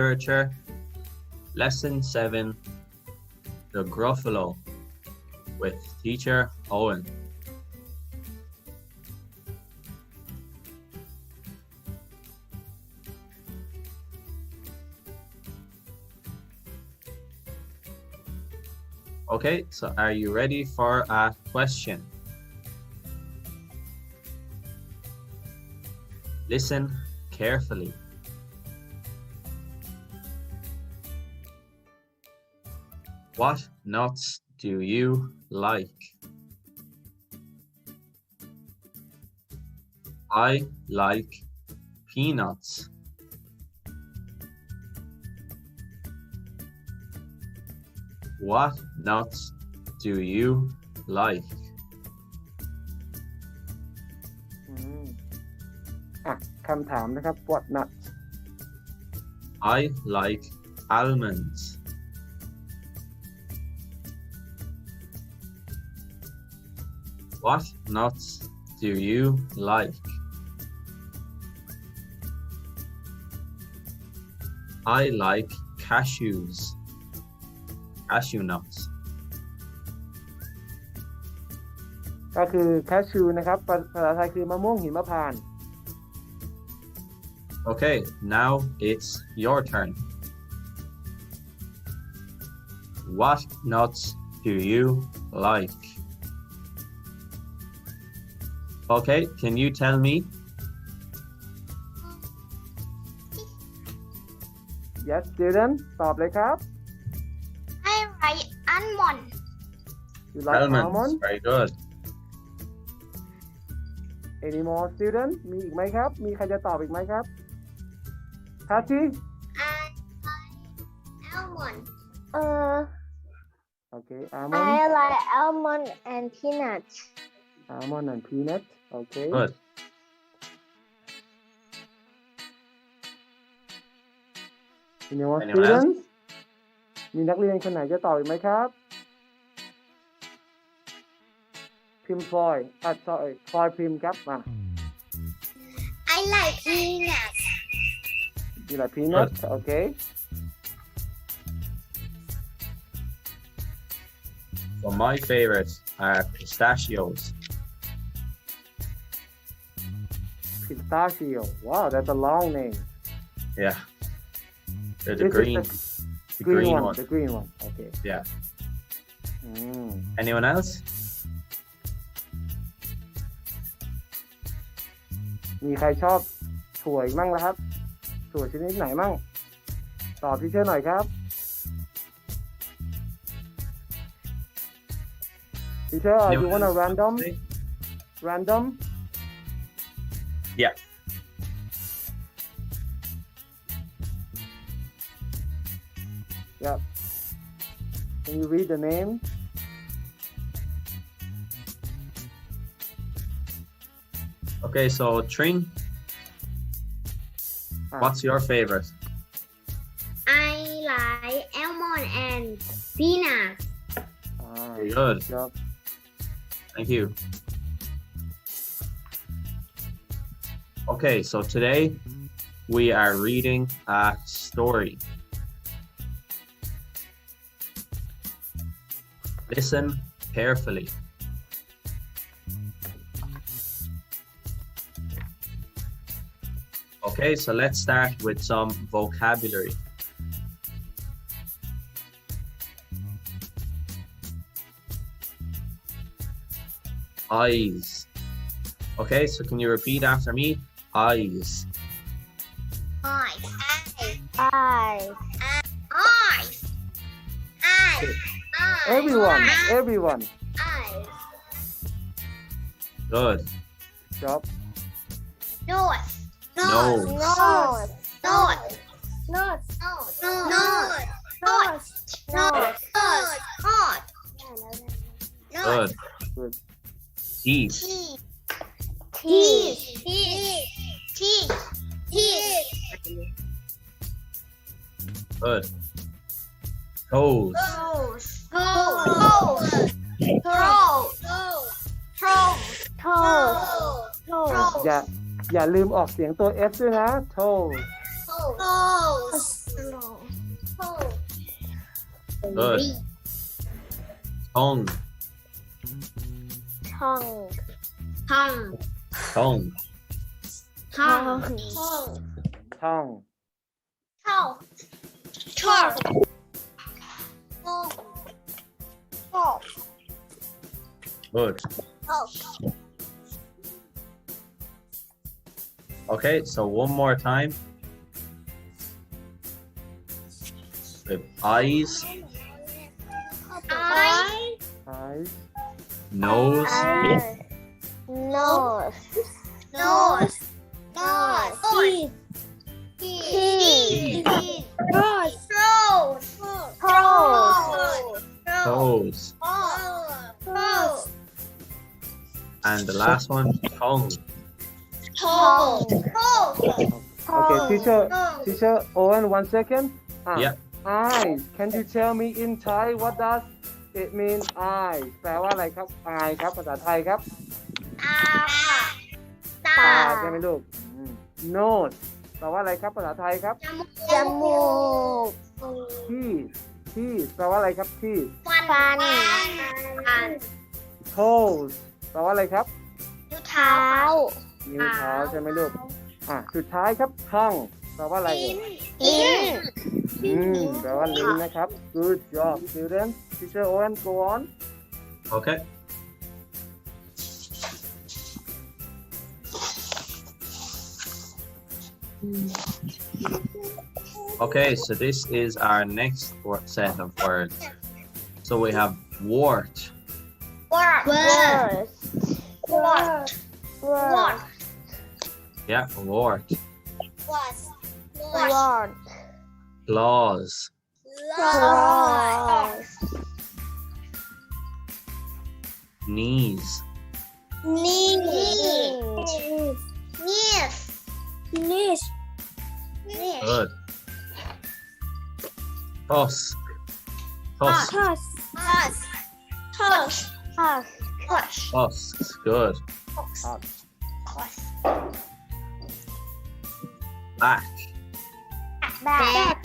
Literature, Lesson 7 The Gruffalo with Teacher Owen. Okay, so are you ready for a question? Listen carefully. What nuts do you like? I like peanuts. What nuts do you like? อืมอ่ะคำถามนะครับ what nuts I like almonds. What nuts do you like? I like cashews. Cashew nuts. ก็คือ cashew นะครับภาภาษาไทยคือมะม่วงหิมพานต์ Okay, now it's your turn. What nuts do you like? Okay, can you tell me? yes student ตอบเลยครับ I like almond. you like Almonds. almond Very good. any more student มีอีกไหมครับ มีใครจะตอบอีกไหมครับทาชิ I like almond. Uh, โอเค almond I like almond and peanuts. almond and peanut โอเค Good. any more Anyone student มีนักเรียนคนไหนจะตอบอีกไหมครับ พิมพ์พลอยอะ sorry พลอยพิมพ์ครับมา I like peanuts. you like peanut โอเค Well, my favorites are pistachios. Pistachio wow that's a long name Yeah. They're the This is green, the the green, green one, one. the green one โอเค Yeah. อืม Anyone else? มีใครชอบถั่วอีกมั่งนะครับถั่วชนิดไหนมั่งตอบพี่เชื่อหน่อยครับพี่เชื่อ you Anyone wanna else? random random Yeah. Yep. Can you read the name? Okay, so Trin, Ah, what's your favorite? I like almond and peanuts. ah, Very good. job. Thank you. Okay, so today we are reading a story. Listen carefully. Okay, so let's start with some vocabulary. Eyes. Okay, so can you repeat after me? Eyes. Eyes. I, Eyes. Eyes. Eyes. Everyone, Eyes. everyone. Eyes. Good. Job. Nose. Nose. nose, Nose. nose, Nose. Nose. nose, Nose. nose. Nose. Nose. Good. Good. Teeth. Teeth. teeth, Teeth. Teeth. Teeth. Good. Toes. Toes. Toes. Toes. Toes. toes, Toes. toes, อย่าอย่าลืมออกเสียงตัว S ด้วยนะ toe Toes. Good. Tongue. Tongue. Tongue. ท่องท่องท่องท่องท่องท่องท่อง Good. Okay, so one more time. With eyes, eyes, nose, nose, nose, Nose. Teeth. Teeth. Teeth. Nose. Nose. Toes. toes, Toes. and the last one, tongue. Toe. Toe. okay teacher Toe. teacher Owen one second ah, Yeah. eyes can you tell me in Thai what does it mean eyes แปลว่าอะไรครับ eye ครับภาษาไทยครับ ตาตา ตาใช่ไหมลูกอืม nose แปลว่าอะไรครับภาษาไทยครับจมูกจมูก teeth teeth แปลว่าอะไรครับ teeth ฟันฟันฟัน toes แปลว่าอะไรครับ นิ้วเท้าเท้า นิ้วเท้าใช่ไหมลูก อะ สุดท้ายครับ tongue แปลว่าอะไรเอ่ยลิ้น อืม แปลว่าลิ้นนะครับ good job students teacher Owen go on Okay. Okay, so this is our next set of words. So we have wart. Wart. Word. Wart. Word. word Yeah, wart. was Word. Claws. Love. Knees. Knees. Knees. Knees. Knees. Knees. Good. Tusk. Tusk. Tusk. Touch. Touch. Tusk. Touch. Tusks. Good. Touch. Back. Back. Back.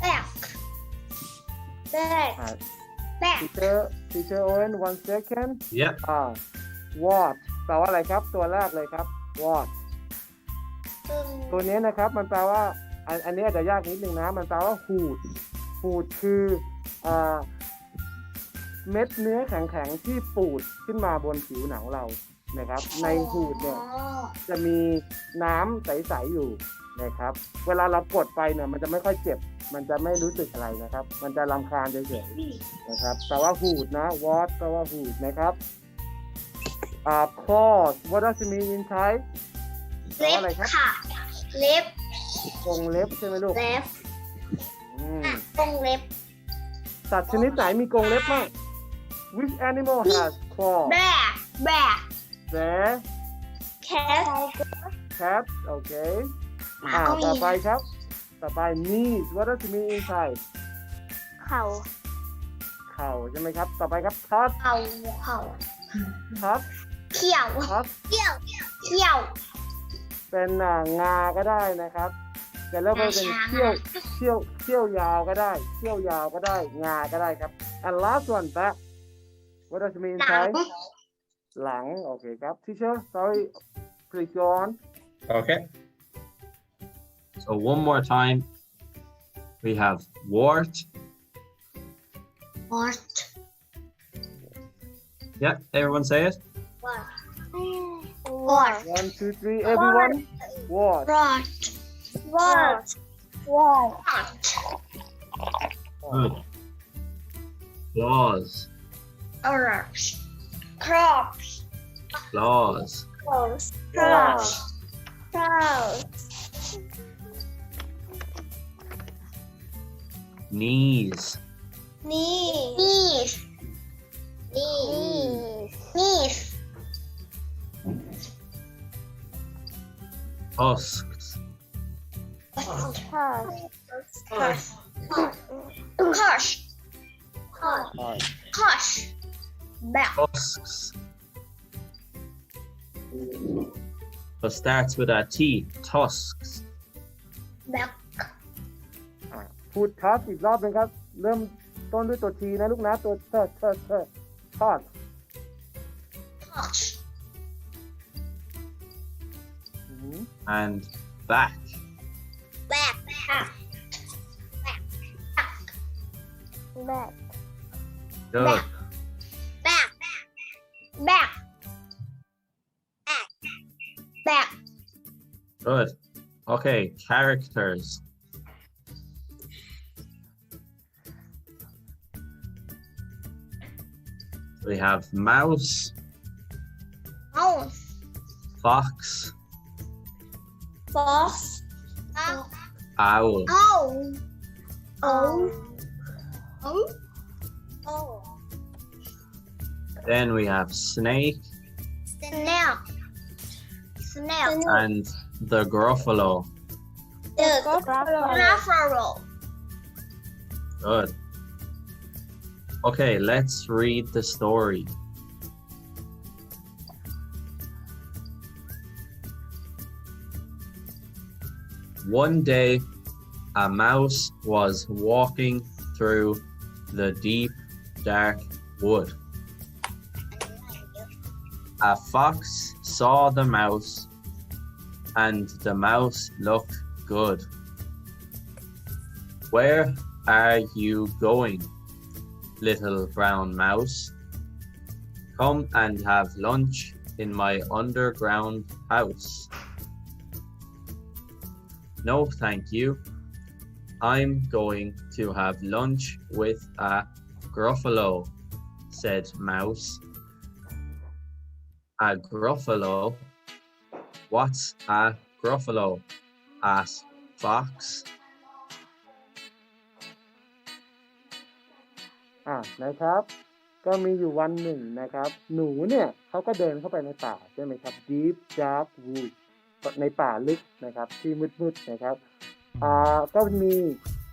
Back. Back. อ่ะ Back. teacher teacher Owen one second Yep. อ่า what แปลว่าอะไรครับ ตัวแรกเลยครับ what ตัวนี้นะครับมันแปลว่าอันอันนี้อาจจะยากนิดนึงนะ มันแปลว่าหูด หูดคืออ่าเม็ดเนื้อแข็งๆที่ปูดขึ้นมาบนผิวหนังเรานะครับ ในหูดเนี่ยจะมีน้ำใสๆอยู่นะครับ เวลาเรากดไปเนี่ยมันจะไม่ค่อยเจ็บ มันจะไม่รู้สึกอะไรนะครับ มันจะรำคาญเฉยๆนะครับแปลว่าหูดนะ what แปลว่าหูดนะครับอ่า claws what does it mean in Thai แปล เล็ว่าบอะไรครับค่ะเล็บกรงเล็บใช่ไหมลูกเล็บอืมอะตรงเล็บ สัตว์ชนิดไหนมีกรงเล็บบ้าง Which animal has claw แบกแบก Bear cat cat โอเคอ่าก็มี ต่อไปครับ ต่อไป knees what does it mean in Thai เข่าเข่าใช่ไหมครับ ต่อไปครับ tusk เข่าเข่า tusk เขี้ยว tusk เขี้ยวเขี้ยว เป็นอ่างาก็ได้นะครับจะเริ่มไปเป็นงาช้างเขี้ยวเขี้ยวเขี้ยวยาวก็ได้เขี้ยวยาวก็ได้ งาก็ได้ครับ and last one back what does it mean in หนัง Thai หลังโอเคครับ teacher sorry please go on Okay. So one more time. We have wart. what Yeah, everyone say it. what What? one two three everyone what what What? What? what Good. Claws. orange crops Claws. crops Cross. Cross. Knees. knees knees Knees. knees Tusks. Tusk. Hush. Hush. Hush. Hush. Back. Tusks. So starts with a T. Tusks. Back. พูดทัสอีกรอบหนึงครับ เริ่มต้นด้วยตัวทีนะลูกนะตัวเธอเธอเธอทอด touch, อืม and back. back, back, back, Back. Good. back, back, back, back, Good. Okay, characters. We have mouse, mouse, fox, fox, owl, owl, owl, owl, Oh. then we have snake snail, snail, and the gruffalo. the Gruffalo. gruffalo, Good. Okay, let's read the story. One day, a mouse was walking through the deep, dark wood. A fox saw the mouse, and the mouse looked good. Where are you going, little brown mouse? Come and have lunch in my underground house No, thank you. I'm going to have lunch with a gruffalo, said Mouse. A gruffalo? What's a gruffalo? asked Fox. อ่านะครับ ก็มีอยู่วันหนึ่งนะครับ หนูเนี่ยเขาก็เดินเข้าไปในป่าใช่ไหมครับ deep dark wood ในป่าลึกนะครับที่มืดๆนะครับอ่าก็มี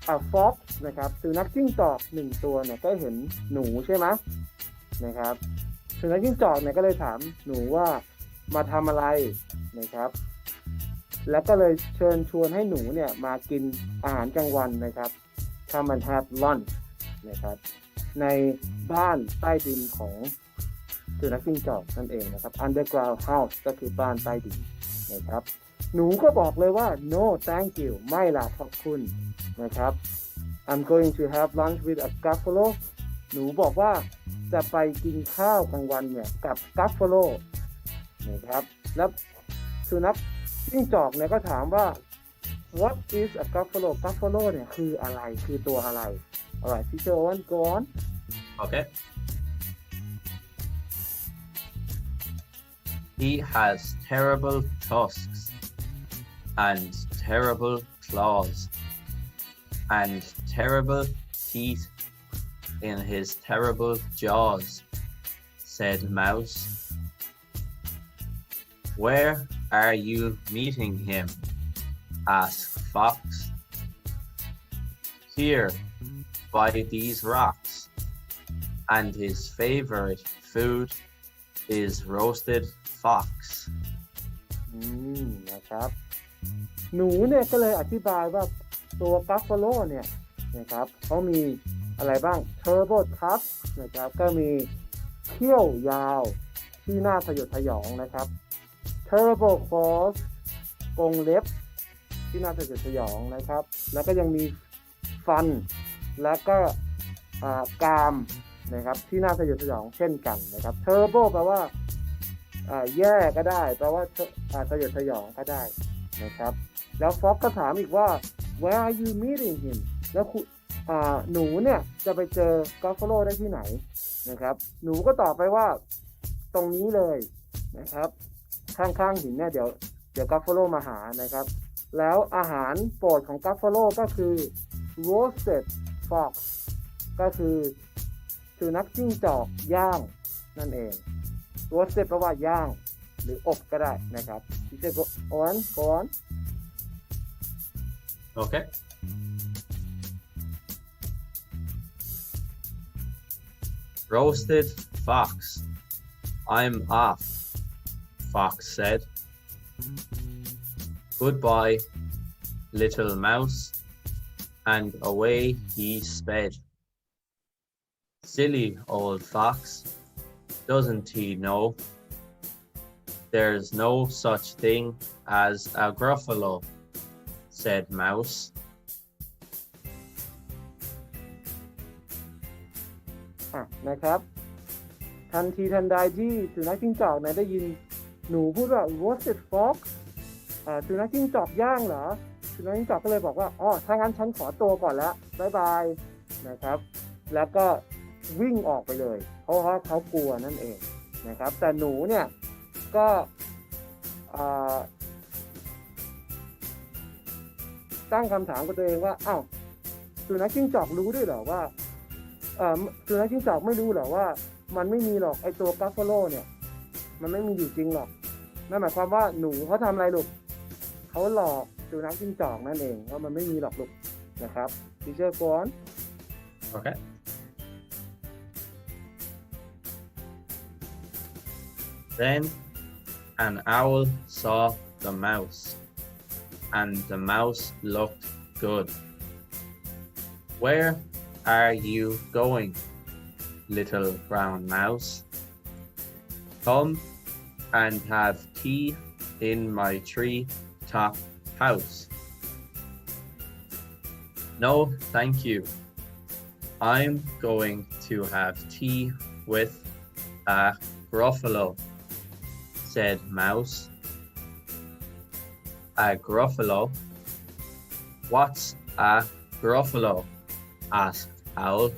อ่า fox นะครับสุนัขจิ้งจอกหนึ่งตัวเนี่ยก็เห็นหนูใช่ไหมนะครับสุนัขจิ้งจอกเนี่ยก็เลยถามหนูว่ามาทำอะไรนะครับ แล้วก็เลยเชิญชวนให้หนูเนี่ยมากินอาหารกลางวันนะครับ come and have lunch นะครับในบ้านใต้ดินของสุนัขจิ้งจอกนั่นเองนะครับ underground house ก็คือบ้านใต้ดิน นะครับ หนูก็บอกเลยว่า no thank you ไม่ล่ะขอบคุณนะครับ I'm going to have lunch with a buffalo หนูบอกว่าจะไปกินข้าวกลางวันเนี่ยกับ buffalo นะครับ แล้วสุนัขจิ้งจอกเนี่ยก็ถามว่า what is a buffalo buffalo เนี่ยคืออะไรคือตัวอะไร alright teacher Owen go on Okay. He has terrible tusks and terrible claws and terrible teeth in his terrible jaws, said Mouse. Where are you meeting him? asked Fox. Here, by these rocks and his favorite food is roasted fox. อืมนะครับ หนูเนี่ยก็เลยอธิบายว่าตัวกัฟฟ a โลเนี่ยนะครับเขามีอะไรบ้างเทอร์โบทัสนะครับ ก็มีเขี้ยวยาวที่น่าสยดสยองนะครับเทอร์โบคอสกงเล็บที่น่าสยดสยองนะครับ แล้วก็ยังมีฟัน แล้วก็กรามนะครับที่น่าสยดสยองเช่นกันนะครับเทอร์โบแปลว่า แย่ก็ได้แปลว่าสยดสยองก็ได้นะครับ แล้วฟ็อกก็ถามอีกว่า where are you meeting him แล้วคุณหนูเนี่ยจะไปเจอกอฟฟโลได้ที่ไหนนะครับ หนูก็ตอบไปว่าตรงนี้เลยนะครับ ข้างๆหินเนี่ยเดี๋ยวเดี๋ยวกอฟฟโลมาหานะครับ แล้วอาหารโปรดของกอฟฟโลก็คือ roasted fox ก็คือสุนัขจิ้งจอกย่างนั่นเอง roasted แปลว่าย่าง หรืออบก็ได้นะครับที่จะ go on go on Okay. Roasted fox. I'm off, Fox said. Goodbye, little mouse. and away he sped. Silly old fox, Doesn't he know? There's no such thing as a gruffalo, said Mouse. นะครับทันทีทันใดที่สุนัขจิ้งจอกเนี่ยได้ยินหนูพูดว่า roasted fox อ่าสุนัขจิ้งจอกย่างเหรอสุนัขจิ้งจอกก็เลยบอกว่าอ๋อถ้างั้นฉันขอตัวก่อนแล้วบายบายนะครับ แล้วก็ วิ่งออกไปเลย เพราะว่าเขากลัวนั่นเองนะครับ แต่หนูเนี่ยก็ตั้งคำถามกับตัวเองว่าอ้าวสุนัขจิ้งจอกรู้ด้วยเหรอว่าสุนัขจิ้งจอกไม่รู้เหรอว่า มันไม่มีหรอกไอตัวกัฟเฟโลเนี่ย มันไม่มีอยู่จริงหรอกนั่นหมายความว่าหนูเขาทำอะไรลูกเขาหลอกสุนัขจิ้งจอกนั่นเองว่ามันไม่มีหรอกลูกนะครับดิเชอร์ฟอน Okay. Then an owl saw the mouse, and the mouse looked good. Where are you going, little brown mouse? Come and have tea in my tree top house. No, thank you. I'm going to have tea with a gruffalo, said Mouse. A gruffalo? What's a gruffalo? asked Owl.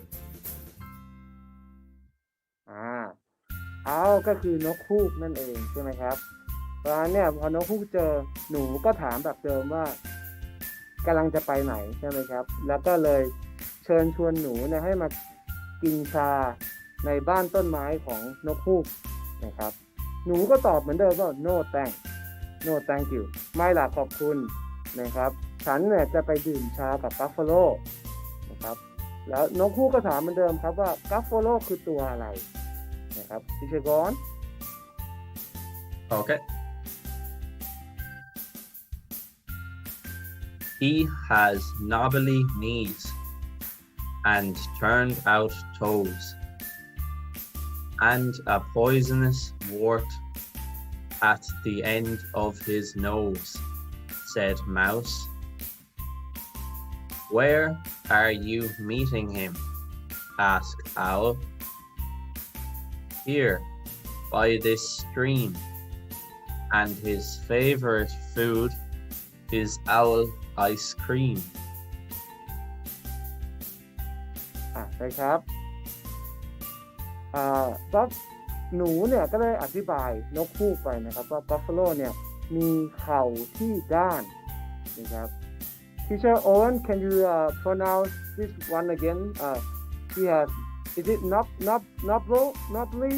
อ่าเอาก็คือนกฮูกนั่นเองใช่ไหมครับเพราะฉะนั้นเนี่ยพอนกฮูกเจอหนูก็ถามแบบเดิมว่ากำลังจะไปไหนใช่ไหมครับ แล้วก็เลยเชิญชวนหนูเนี่ยให้มากินชาในบ้านต้นไม้ของนกฮูกนะครับ หนูก็ตอบเหมือนเดิมว่า no thank no thank you ไม่ล่ะขอบคุณนะครับ ฉันเนี่ยจะไปดื่มชากับบัฟฟาโลนะครับแล้วนกฮูกก็ถามเหมือนเดิมครับว่าบัฟฟาโลคือตัวอะไรนะครับดิเชกอน Okay. He has knobbly knees and turned out toes, and a poisonous wart at the end of his nose, said Mouse. Where are you meeting him? asked Owl. Here, by this stream, and his favorite food is owl ice cream. อ่ะใช่ครับอ่าก็ หนูเนี่ยก็ได้อธิบายนกฮูกไปนะครับว่าบัฟฟาโลเนี่ยมีเข่าที่ด้านนะครับ Teacher Owen can you uh, pronounce this one again uh, he has is it knob knob knobble knobbly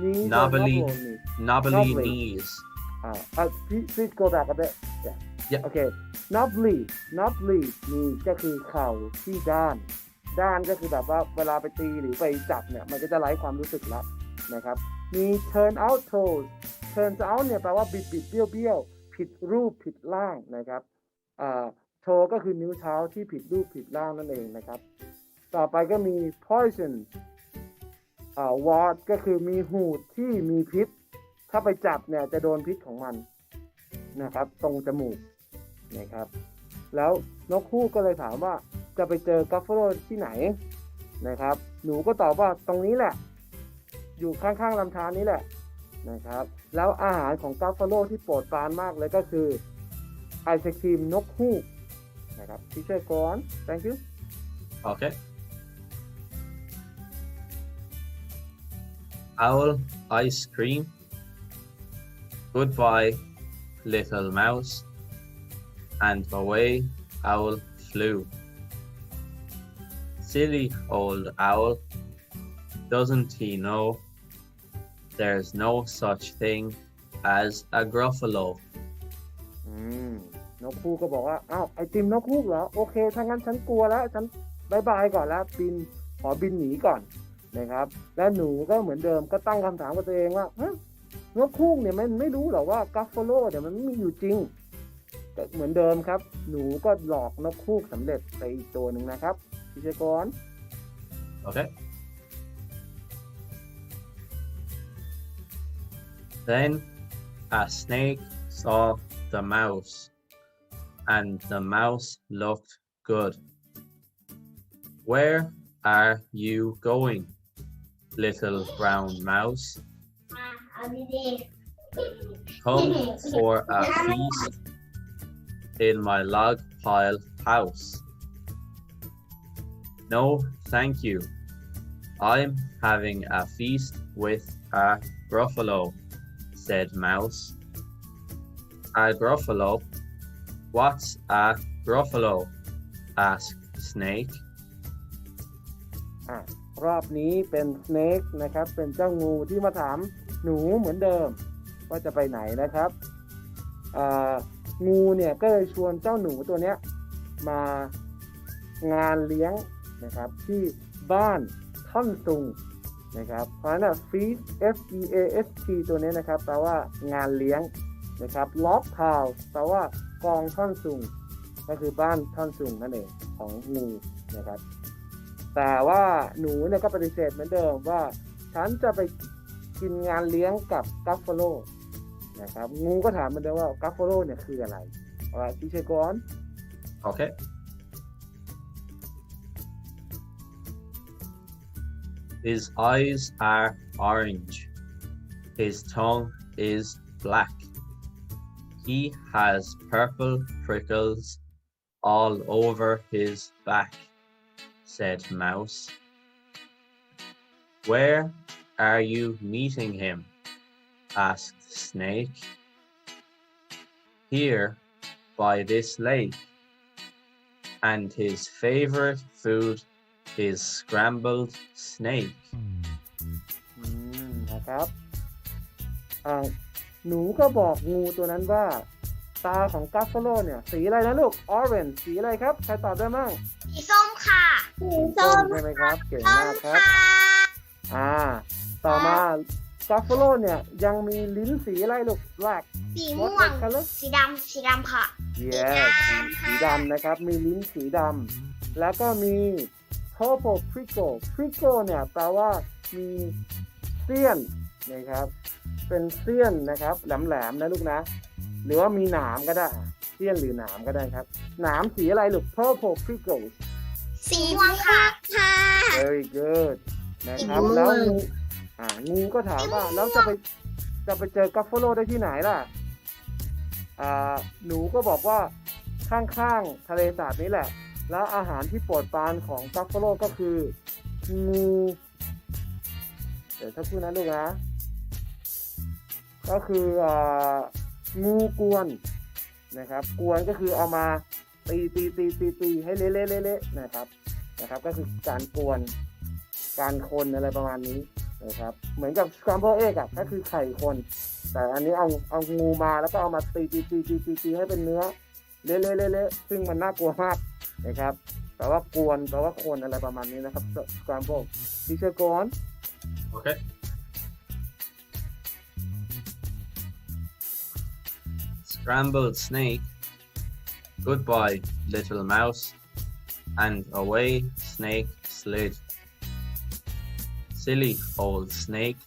knees or Knobbly. knobble knees? Knobbly Knobbly. knees. Uh, uh, please, please go back a bit. Yeah. Yeah. Okay. Knobbly. Knobbly นี่ก็คือเข่าที่ด้าน ด้านก็คือแบบว่าเวลาไปตีหรือไปจับเนี่ยมันก็จะไร้ความรู้สึกแล้ว นะครับ มี turn out toes turn out เนี่ยแปลว่าบิดบิดเบี้ยวเบี้ยวผิดรูปผิดร่างนะครับอ่าโชก็คือนิ้วเท้าที่ผิดรูปผิดร่างนั่นเองนะครับ ต่อไปก็มี poison อ่า ward ก็คือมีหูดที่มีพิษ ถ้าไปจับเนี่ยจะโดนพิษของมันนะครับ ตรงจมูกนะครับ แล้วนกคู่ก็เลยถามว่าจะไปเจอกัฟเฟโรที่ไหนนะครับ หนูก็ตอบว่าตรงนี้แหละ อยู่ข้างๆลำธารนี้แหละนะครับ แล้วอาหารของกัฟเฟโรที่โปรดปรานมากเลยก็คือไอศครีมนกฮูกนะครับที่เชอร์ก่อน thank you Okay. Owl ice cream. Goodbye, little mouse. And away Owl flew. Silly old owl. Doesn't he know there's no such thing as a gruffalo? อืมนกฮูกก็บอกว่า อ้าว ไอติมนกฮูกเหรอ โอเค ถ้างั้นฉันกลัวแล้ว ฉันบายบายก่อนแล้ว บิน ขอบินหนีก่อนนะครับ และหนูก็เหมือนเดิม ก็ตั้งคำถามกับตัวเองว่าฮะนกฮูกเนี่ยมันไม่รู้หรอว่ากัฟฟาโลเนี่ยมันไม่มีอยู่จริงก็เหมือนเดิมครับ หนูก็หลอกนกคูกสำเร็จไปอีกตัวหนึ่งนะครับพิเชกร Okay. Then a snake saw the mouse, and the mouse looked good. Where are you going, little brown mouse? Come for a feast in my log pile house. No, thank you. I'm having a feast with a buffalo. Said Mouse. A gruffalo? What's a gruffalo? asked Snake. อะรอบนี้เป็น snake นะครับ เป็นเจ้างูที่มาถามหนูเหมือนเดิม ว่าจะไปไหนนะครับอ่างูเนี่ยก็เลยชวนเจ้าหนูตัวเนี้ยมางานเลี้ยงนะครับที่บ้านท่อนซุง นะครับเพราะฉะนั้น feast f e a s t ตัวนี้นะครับแปลว่างานเลี้ยงนะครับ log pile แปลว่ากองท่อนซุงก็คือบ้านท่อนซุงนั่นเองของงูนะครับ แต่ว่าหนูเนี่ยก็ปฏิเสธเหมือนเดิมว่า ฉันจะไปกินงานเลี้ยงกับกัฟฟาโลนะครับงูก็ถามมือนเดิมว่ากัฟฟาโลเนี่ยคืออะไรอะไรที่เชกอน Okay. His eyes are orange. His tongue is black. He has purple prickles all over his back, said Mouse. Where are you meeting him? asked Snake. Here, by this lake and his favorite food is scrambled snake. อืมนะครับอ่าหนูก็บอกงูตัวนั้นว่า ตาของกัฟฟาโลเนี่ย สีอะไรนะลูก orange สีอะไรครับ ใครตอบได้มั่งๆสีส้มค่ะสีส้ส้มมใช่ไหมครับ เก่งส้มามกครับค่ะอ่า ต่อมากัฟฟาโลเนี่ย ยังมีลิ้นสีอะไรลูก black สีม่ว what ง color สีดำสีดำค่ะ yes สีดำค่ะสีดำนะครับ มีลิ้นสีดำแล้วก็มี purple prickle prickle เนี่ยแปลว่ามีเสี้ยนนะครับ เป็นเสี้ยนนะครับแหลมๆนะลูกนะ หรือว่ามีหนามก็ได้เสี้ยนหรือหนามก็ได้ครับหนามสีอะไรลูก purple prickles สีม่วงค่ะค่ะ very good นะครับสีม่วงแล้วงูอ่างูก็ถามว่าแล้วจะไปจะไปเจอกัฟฟาโลได้ที่ไหนล่ะอ่าหนูก็บอกว่าข้างๆทะเลสาบนี้แหละ แล้วอาหารที่โปรดปรานของกัฟฟาโลก็คือ งู เดี๋ยวถ้าพูดนะลูกนะ ก็คือองูกวนนะครับ กวนก็คือเอามาตีตีตีตีตีให้เละเละเละเละนะครับนะครับ ก็คือการกวนการคนอะไรประมาณนี้นะครับ เหมือนกับ scramble egg อะก็คือไข่คน แต่อันนี้เอาเอางูมาแล้วก็เอามาตีตีตีตีตีตีให้เป็นเนื้อเละเละเละเละซึ่งมันน่ากลัวมาก นะครับแต่ว่ากวนแต่ว่าคนอะไรประมาณนี้นะครับ scramble ทีเชอร์กอน Okay. Scrambled snake. Goodbye, little mouse. And away snake slid. Silly old snake.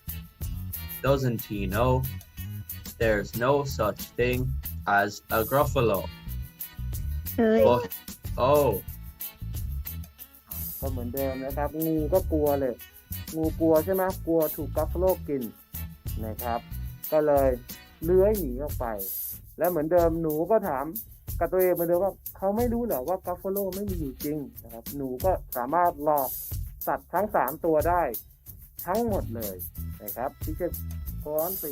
Doesn't he know there's no such thing as a gruffalo? เ ฮ้ย But oh, ก็เหมือนเดิมนะครับ งูก็กลัวเลย งูกลัวใช่ไหมกลัวถูกกัฟฟาโลกินนะครับ ก็เลยเลื้อยหนีออกไป แล้วเหมือนเดิมหนูก็ถามกับตัวเองเหมือนเดิมว่าเขาไม่รู้เหรอว่ากัฟฟาโลไม่มีอยู่จริงนะครับ หนูก็สามารถหลอกสัตว์ทั้งสามตัวได้ทั้งหมดเลยนะครับที่จะก้อนไป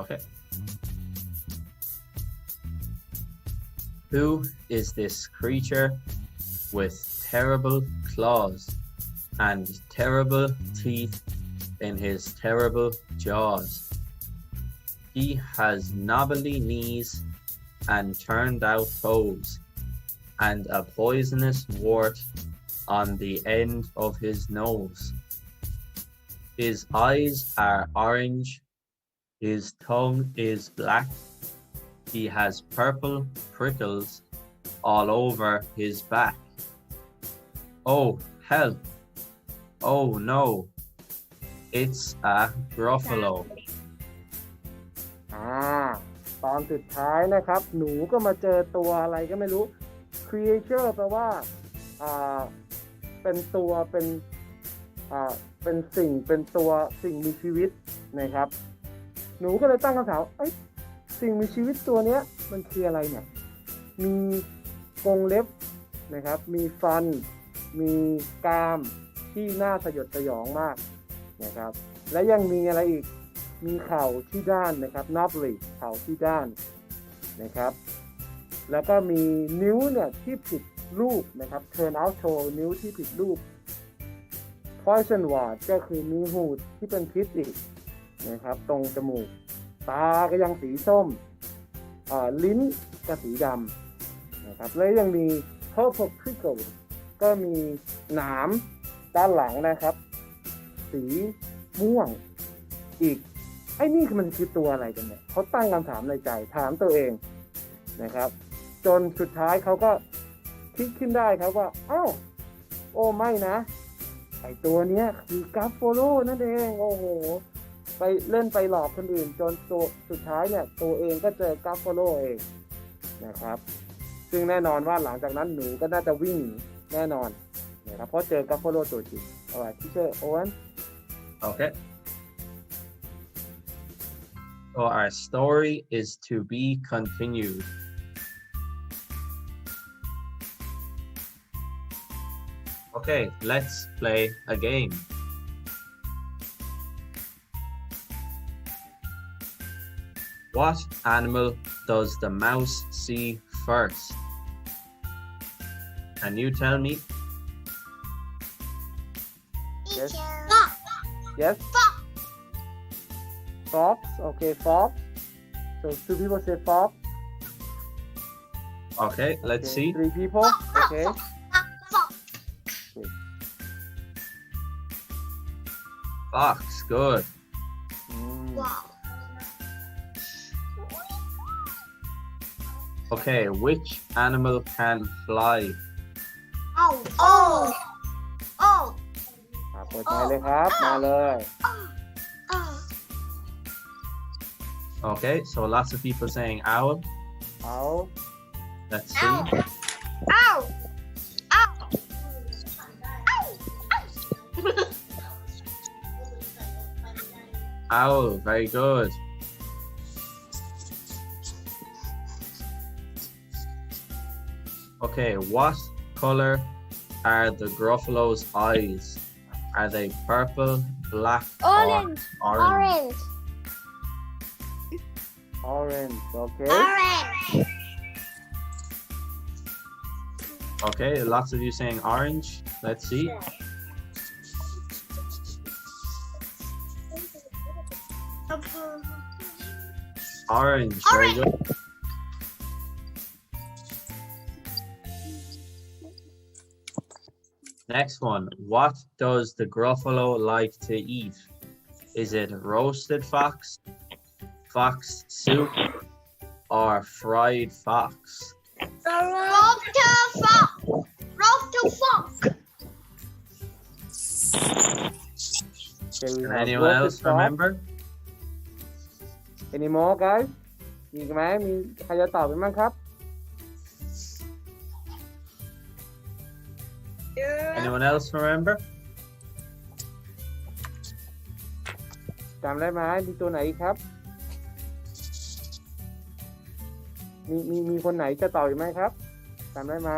Okay. Who is this creature with terrible claws and terrible teeth in his terrible jaws? He has knobbly knees and turned out toes and a poisonous wart on the end of his nose. His eyes are orange his tongue is black. He has purple prickles all over his back. Oh, help. Oh no. It's a Gruffalo. อ่าตอนสุดท้ายนะครับ หนูก็มาเจอตัวอะไรก็ไม่รู้ creature แปลว่าอ่าเป็นตัวเป็นอ่าเป็นสิ่งเป็นตัวสิ่งมีชีวิตนะครับ หนูก็เลยตั้งคำถามเอ้ย สิ่งมีชีวิตตัวเนี้ยมันคืออะไรเนี่ย มีกรงเล็บนะครับ มีฟัน มีกรามที่น่าสยดสยองมากนะครับ และยังมีอะไรอีก มีเข่าที่ด้านนะครับ knobly เข่าที่ด้านนะครับ แล้วก็มีนิ้วเนี่ยที่ผิดรูปนะครับ turn out toe นิ้วที่ผิดรูป poison ward ก็คือมีหูดที่เป็นพิษอีกนะครับ ตรงจมูก ตาก็ยังสีส้มอ่าลิ้นก็สีดำนะครับแล้วยังมี purple prickle ก็มีหนามด้านหลังนะครับ สีม่วงอีก ไอ้นี่มันคือตัวอะไรกันเนี่ยเขาตั้งคำถามในใจถามตัวเองนะครับ จนสุดท้ายเขาก็คิดขึ้นได้ครับว่าอ้าวโอ้ไม่นะไอตัวเนี้ยคือกราฟโฟโลนั่นเอง โอ้โห ไปเล่นไปหลอกคนอื่น จนตัวสุดท้ายเนี่ยตัวเองก็เจอกราฟโฟโลเองนะครับ ซึ่งแน่นอนว่าหลังจากนั้นหนูก็น่าจะวิ่งแน่นอนนะครับเพราะเจอกราฟโฟโลตัวจริงเอาไว้ที่เจอโอเวน Okay. So our story is to be continued. Okay, let's play a game. What animal does the mouse see first? Can you tell me? Yes. Fox. yes Fox. fox okay fox so two people say fox Okay, let's okay. see. three people okay Fox. Fox. Fox, good. Okay, which animal can fly? Oh. Oh. Oh. อ่ะเปิดใจเลยครับ มาเลย Oh. Okay, so lots of people saying owl. เอา Let's see. Ow. Ow. Ow. Owl, very good. Okay, what color are the Gruffalo's eyes? Are they purple, black, Orange. or orange? Orange. orange okay Orange. Okay, lots of you saying orange. Let's see. Orange, very Orange. good. Next one. What does the Gruffalo like to eat? Is it roasted fox, fox soup, or fried fox? Roster Fox. Roster Fox. Okay, we Can have anyone roasted else fox. remember? any more guys มีอีกไหมมีใครจะตอบเป็นบ้างครับ Anyone else remember? จำได้ไหมมีตัวไหนครับ มีมีมีคนไหนจะตออีกไหมครับจำได้ไหม